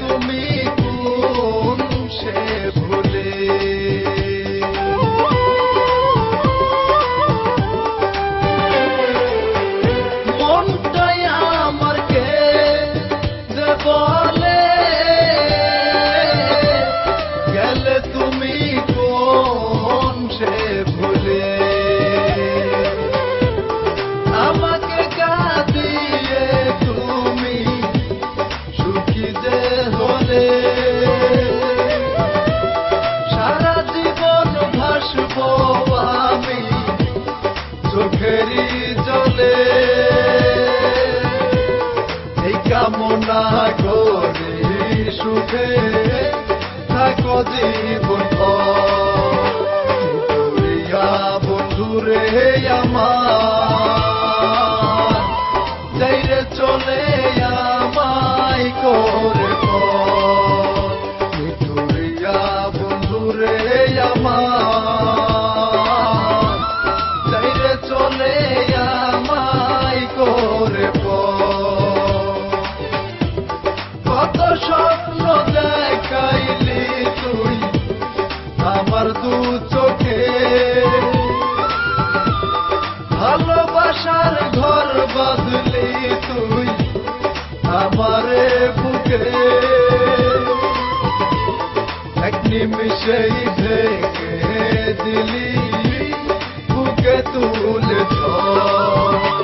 তুমি কোন সে ভুলে? মনটাই আমার কে দেবো? সাথে থাকো জীবন বন্ধুরে আমার। তুই আমারে বুকে। এক নিমিষেই ভেঙে দিলি বুকে তুলে ধর।